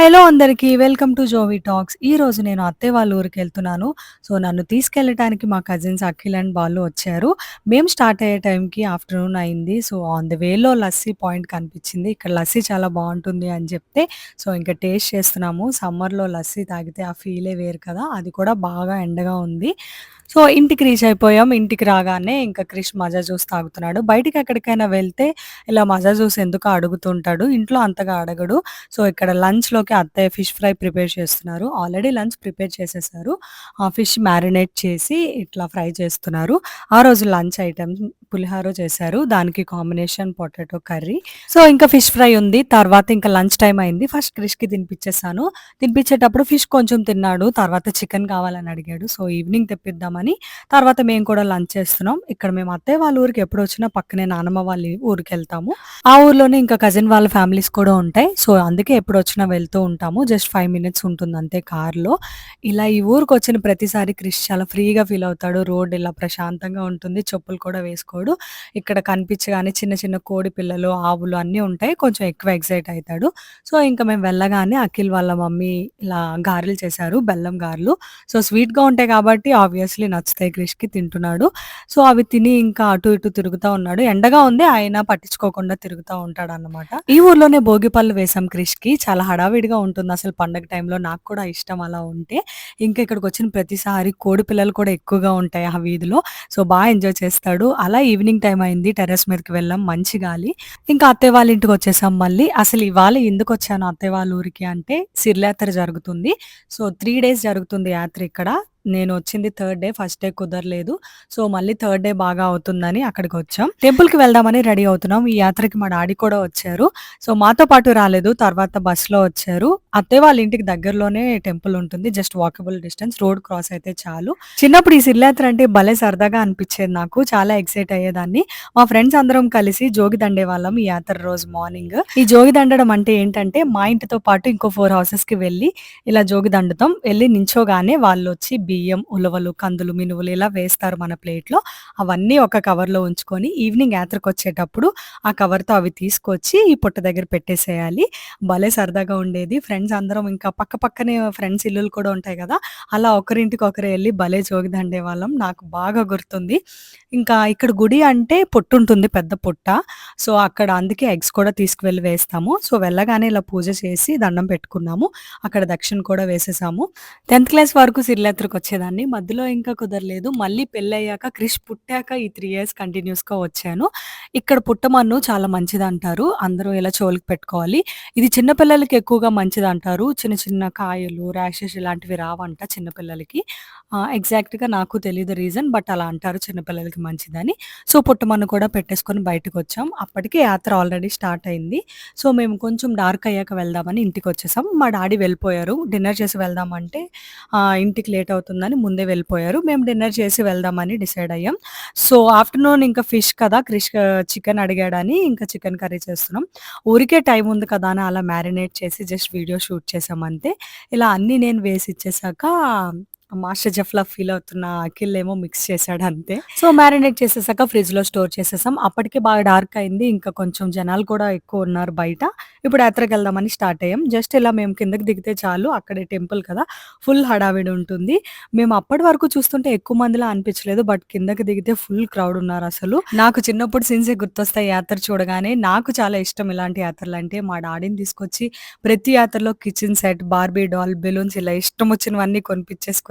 Hello అందరికీ welcome to జోవి talks. ఈ రోజు నేను అత్తే వాళ్ళ ఊరికి వెళ్తున్నాను. సో నన్ను తీసుకెళ్ళటానికి మా కజిన్స్ అఖిల్ అండ్ వాళ్ళు వచ్చారు. మేము స్టార్ట్ అయ్యే టైంకి ఆఫ్టర్నూన్ అయింది. సో ఆన్ ద వేలో లస్సీ పాయింట్ కనిపించింది. ఇక్కడ లస్సీ చాలా బాగుంటుంది అని చెప్తే సో ఇంకా టేస్ట్ చేస్తున్నాము. సమ్మర్లో లస్సీ తాగితే ఆ ఫీలే వేరు కదా. అది కూడా బాగా ఎండగా ఉంది. సో ఇంటికి రీచ్ అయిపోయాం ఇంటికి రాగానే ఇంకా క్రిష్ మజా జ్యూస్ తాగుతున్నాడు. బయటికి ఎక్కడికైనా వెళ్తే ఇలా మజా జ్యూస్ ఎందుకు అడుగుతుంటాడు? ఇంట్లో అంతగా అడగడు. సో ఇక్కడ లంచ్లోకి అత్తయ్య ఫిష్ ఫ్రై ప్రిపేర్ చేస్తున్నారు. ఆల్రెడీ లంచ్ ప్రిపేర్ చేసేసారు. ఆ ఫిష్ మ్యారినేట్ చేసి ఇట్లా ఫ్రై చేస్తున్నారు. ఆ రోజు లంచ్ ఐటమ్ పులిహార చేశారు. దానికి కాంబినేషన్ పొటాటో కర్రీ. సో ఇంకా ఫిష్ ఫ్రై ఉంది. తర్వాత ఇంకా లంచ్ టైం అయింది. ఫస్ట్ క్రిష్కి తినిపించేసాను తినిపించేటప్పుడు ఫిష్ కొంచెం తిన్నాడు. తర్వాత చికెన్ కావాలని అడిగాడు. సో ఈవినింగ్ తెప్పిద్దామని. తర్వాత మేము కూడా లంచ్ చేస్తున్నాం. ఇక్కడ మేము అత్తయ్య వాళ్ళ ఊరికి ఎప్పుడు వచ్చినా పక్కనే నానమ్మ వాళ్ళ ఊరికి వెళ్తాము. ఆ ఊర్లోనే ఇంకా కజిన్ వాళ్ళ ఫ్యామిలీస్ కూడా ఉంటాయి. సో అందుకే ఎప్పుడు వచ్చినా వెళ్తూ ఉంటాము. జస్ట్ ఫైవ్ మినిట్స్ ఉంటుంది అంతే కార్లో. ఇలా ఈ ఊరికి వచ్చిన ప్రతిసారి క్రిష్ చాలా ఫ్రీగా ఫీల్ అవుతాడు. రోడ్ ఇలా ప్రశాంతంగా ఉంటుంది. చెప్పులు కూడా వేసుకోడు ఇక్కడ కనిపించగానే చిన్న చిన్న కోడి పిల్లలు ఆవులు అన్నీ ఉంటాయి. కొంచెం ఎక్కువ ఎక్సైట్ అవుతాడు. సో ఇంకా మేము వెళ్ళగానే అఖిల్ వాళ్ళ మమ్మీ ఇలా గారెలు చేశారు బెల్లం గారెలు. సో స్వీట్గా ఉంటాయి కాబట్టి ఆబ్వియస్లీ నచ్చుతాయి క్రిష్కి తింటున్నాడు. సో అవి తిని ఇంకా అటు ఇటు తిరుగుతూ ఉన్నాడు. ఎండగా ఉంది ఆయన పట్టించుకోకుండా తిరుగుతూ ఉంటాడు అన్నమాట ఈ ఊర్లోనే భోగిపళ్ళు వేసాం క్రిష్కి. చాలా హడావిడిగా ఉంటుంది అసలు పండగ టైంలో. నాకు కూడా ఇష్టం అలా ఉంటే. ఇంకా ఇక్కడికి వచ్చిన ప్రతిసారి కోడి పిల్లలు కూడా ఎక్కువగా ఉంటాయి ఆ వీధిలో. సో బాగా ఎంజాయ్ చేస్తాడు. అలా ఈవినింగ్ టైం అయింది టెర్రస్ మీదకి వెళ్ళాం మంచి గాలి. ఇంకా అత్తయ్య వాళ్ళ ఇంటికి వచ్చేసాం మళ్ళీ. అసలు ఇవాళ ఎందుకు వచ్చాను అత్తయ్య వాళ్ళ ఊరికి అంటే సిర్యాత్ర జరుగుతుంది. సో త్రీ డేస్ జరుగుతుంది యాత్ర ఇక్కడ. నేను వచ్చింది థర్డ్ డే ఫస్ట్ డే కుదరలేదు. సో మళ్ళీ థర్డ్ డే బాగా అవుతుందని అక్కడికి వచ్చాం టెంపుల్కి వెళ్దామని రెడీ అవుతున్నాం. ఈ యాత్రకి మా డాడీ కూడా వచ్చారు. సో మాతో పాటు రాలేదు. తర్వాత బస్లో వచ్చారు. అత్తయ్య వాళ్ళ ఇంటికి దగ్గరలోనే టెంపుల్ ఉంటుంది. Just walkable distance. Road cross అయితే చాలు. చిన్నప్పుడు ఈ సిర్యాత్ర అంటే భలే సరదాగా అనిపించేది నాకు. చాలా ఎక్సైట్ అయ్యేదాన్ని. మా ఫ్రెండ్స్ అందరం కలిసి జోగి దండే వాళ్ళం ఈ యాత్ర రోజు మార్నింగ్. ఈ జోగి దండడం అంటే ఏంటంటే మా ఇంటితో పాటు ఇంకో ఫోర్ హౌసెస్కి వెళ్ళి ఇలా జోగి దండుతాం. వెళ్ళి నించోగానే వాళ్ళు వచ్చి బియ్యం ఉలవలు కందులు మినువులు ఇలా వేస్తారు మన ప్లేట్లో. అవన్నీ ఒక కవర్లో ఉంచుకొని ఈవినింగ్ యాత్రకు వచ్చేటప్పుడు ఆ కవర్తో అవి తీసుకొచ్చి ఈ పుట్ట దగ్గర పెట్టేసేయాలి. భలే సరదాగా ఉండేది. ఫ్రెండ్స్ అందరం ఇంకా పక్క పక్కనే ఫ్రెండ్స్ ఇల్లులు కూడా ఉంటాయి కదా అలా ఒకరింటికి ఒకరు వెళ్ళి భలే జోగిదండే వాళ్ళం నాకు బాగా గుర్తుంది. ఇంకా ఇక్కడ గుడి అంటే పుట్టు ఉంటుంది పెద్ద పుట్ట. సో అక్కడ అందుకే ఎగ్స్ కూడా తీసుకువెళ్ళి వేస్తాము. సో వెళ్ళగానే ఇలా పూజ చేసి దండం పెట్టుకున్నాము. అక్కడ దక్షిణ కూడా వేసేసాము. టెన్త్ క్లాస్ వరకు సిరిలేత్రకు వచ్చేదాన్ని. మధ్యలో ఇంకా కుదరలేదు. మళ్ళీ పెళ్ళయ్యాక క్రిష్ పుట్టాక ఈ త్రీ ఇయర్స్ కంటిన్యూస్గా వచ్చాను. ఇక్కడ పుట్టమన్ను చాలా మంచిది అంటారు అందరూ ఇలా చోలికి పెట్టుకోవాలి. ఇది చిన్నపిల్లలకి ఎక్కువగా మంచిది అంటారు చిన్న చిన్న కాయలు ర్యాషెస్ ఇలాంటివి రావంట చిన్నపిల్లలకి ఎగ్జాక్ట్గా నాకు తెలియదు రీజన్ బట్ అలా అంటారు చిన్నపిల్లలకి మంచిదని. సో పుట్టమన్ను కూడా పెట్టేసుకొని బయటకు వచ్చాం. అప్పటికే యాత్ర ఆల్రెడీ స్టార్ట్ అయింది. సో మేము కొంచెం డార్క్ అయ్యాక వెళ్దామని ఇంటికి వచ్చేసాం. మా డాడీ వెళ్ళిపోయారు. డిన్నర్ చేసి వెళ్దామంటే ఇంటికి లేట్ అవుతుంది. అవుతుందని ముందే వెళ్ళిపోయారు. మేము డిన్నర్ చేసి వెళ్దామని డిసైడ్ అయ్యాం. సో ఆఫ్టర్నూన్ ఇంకా ఫిష్ కదా క్రిష్ చికెన్ అడిగాడని ఇంకా చికెన్ కర్రీ చేస్తున్నాం. ఊరికే టైం ఉంది కదా అని అలా మ్యారినేట్ చేసి జస్ట్ వీడియో షూట్ చేసాం అంతే. ఇలా అన్నీ నేను వేసి ఇచ్చేసాక మాస్టర్ జెఫ్ లా ఫీల్ అవుతున్న అఖిల్ ఏమో మిక్స్ చేశాడు అంతే. సో మ్యారినేట్ చేసేసాక ఫ్రిడ్జ్లో స్టోర్ చేసేసాం. అప్పటికే బాగా డార్క్ అయింది. ఇంకా కొంచెం జనాలు కూడా ఎక్కువ ఉన్నారు బయట. ఇప్పుడు యాత్రకు వెళ్దామని స్టార్ట్ అయ్యాం. జస్ట్ ఇలా మేము కిందకి దిగితే చాలు. అక్కడే టెంపుల్ కదా. ఫుల్ హడావిడి ఉంటుంది. మేము అప్పటి వరకు చూస్తుంటే ఎక్కువ మందిలా అనిపించలేదు. బట్ కిందకి దిగితే ఫుల్ క్రౌడ్ ఉన్నారు అసలు. నాకు చిన్నప్పుడు సిన్సే గుర్తొస్తాయి యాత్ర చూడగానే. నాకు చాలా ఇష్టం ఇలాంటి యాత్రలు అంటే మా డాడీని తీసుకొచ్చి ప్రతి యాత్రలో kitchen set Barbie doll balloons ఇలా ఇష్టం వచ్చినవన్నీ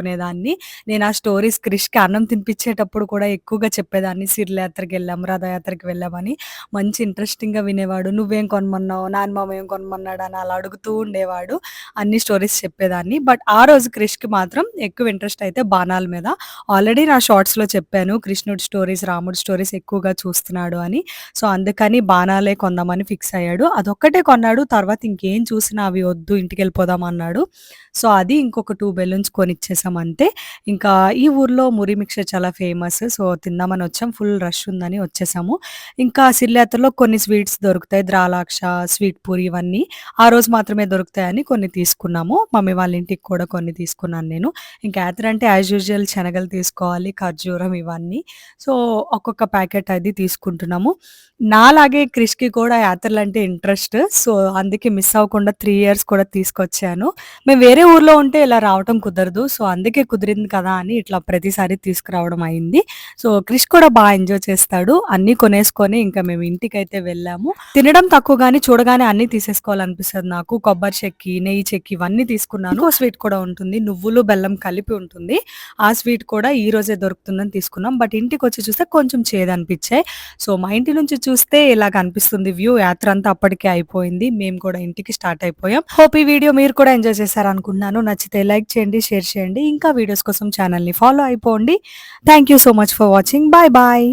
చెప్పుకునేదాన్ని నేను ఆ స్టోరీస్ క్రిష్కి అన్నం తినిపించేటప్పుడు కూడా ఎక్కువగా చెప్పేదాన్ని సిర్లయాత్రకి వెళ్ళాం రథయాత్రకి వెళ్ళామని. మంచి ఇంట్రెస్టింగ్గా వినేవాడు. నువ్వేం కొనమన్నావు? నాన్నమ్మ ఏం కొనమన్నాడు? అని అలా అడుగుతూ ఉండేవాడు. అన్ని స్టోరీస్ చెప్పేదాన్ని. బట్ ఆ రోజు క్రిష్కి మాత్రం ఎక్కువ ఇంట్రెస్ట్ అయితే బాణాల మీద. ఆల్రెడీ నా షార్ట్స్లో చెప్పాను కృష్ణుడి స్టోరీస్ రాముడి స్టోరీస్ ఎక్కువగా చూస్తున్నాడు అని. సో అందుకని బాణాలే కొందామని ఫిక్స్ అయ్యాడు. అదొక్కటే కొన్నాడు తర్వాత ఇంకేం చూసినా అవి వద్దు ఇంటికి వెళ్ళిపోదాం అన్నాడు. సో అది ఇంకొక టూ బెలూన్స్ కొనిచ్చేసాం అంతే. ఇంకా ఈ ఊర్లో మురి మిక్చర్ చాలా ఫేమస్. సో, తిందామని వచ్చాం. ఫుల్ రష్ ఉందని వచ్చేసాము. ఇంకా సిరియాత్రలో కొన్ని స్వీట్స్ దొరుకుతాయి. ద్రాలాక్ష, స్వీట్ పూరి ఇవన్నీ. ఆ రోజు మాత్రమే దొరుకుతాయని కొన్ని తీసుకున్నాము. మమ్మీ వాళ్ళ ఇంటికి కూడా కొన్ని తీసుకున్నాను నేను. ఇంకా యాత్ర అంటే యాజ్ యూజువల్ శనగలు తీసుకోవాలి, ఖర్జూరం ఇవన్నీ. సో, ఒక్కొక్క ప్యాకెట్ అది తీసుకుంటున్నాము. నాలాగే క్రిష్‌కి కూడా యాత్రలు అంటే ఇంట్రెస్ట్. సో, అందుకే మిస్ అవ్వకుండా త్రీ ఇయర్స్ కూడా తీసుకొచ్చాను. మేము వేరే ఊర్లో ఉంటే ఇలా రావటం కుదరదు. సో, అందుకే కుదిరింది కదా అని ఇట్లా ప్రతిసారి తీసుకురావడం అయింది. సో, క్రిష్ కూడా బాగా ఎంజాయ్ చేస్తాడు. అన్ని కొనేసుకొని ఇంకా మేము ఇంటికైతే వెళ్ళాము. తినడం తక్కువ గానీ చూడగానే అన్ని తీసేసుకోవాలనిపిస్తుంది నాకు. కొబ్బరి చెక్కి, నెయ్యి చెక్కి ఇవన్నీ తీసుకున్నాను. స్వీట్ కూడా ఉంటుంది. నువ్వులు, బెల్లం కలిపి ఉంటుంది. ఆ స్వీట్ కూడా ఈ రోజే దొరుకుతుందని తీసుకున్నాం. బట్ ఇంటికి వచ్చి చూస్తే కొంచెం చేదనిపిచ్చాయి. సో, మా ఇంటి నుంచి చూస్తే ఇలా కనిపిస్తుంది వ్యూ. యాత్ర అంతా అప్పటికే అయిపోయింది. మేము కూడా ఇంటికి స్టార్ట్ అయిపోయాం. హోప్ ఈ వీడియో మీరు కూడా ఎంజాయ్ చేశారనుకుంటున్నాను. నచ్చితే లైక్ చేయండి, షేర్ చేయండి. ఇంకా వీడియోస్ కోసం ఛానల్‌ని ఫాలో అయిపోండి. Thank you so much for watching. Bye bye.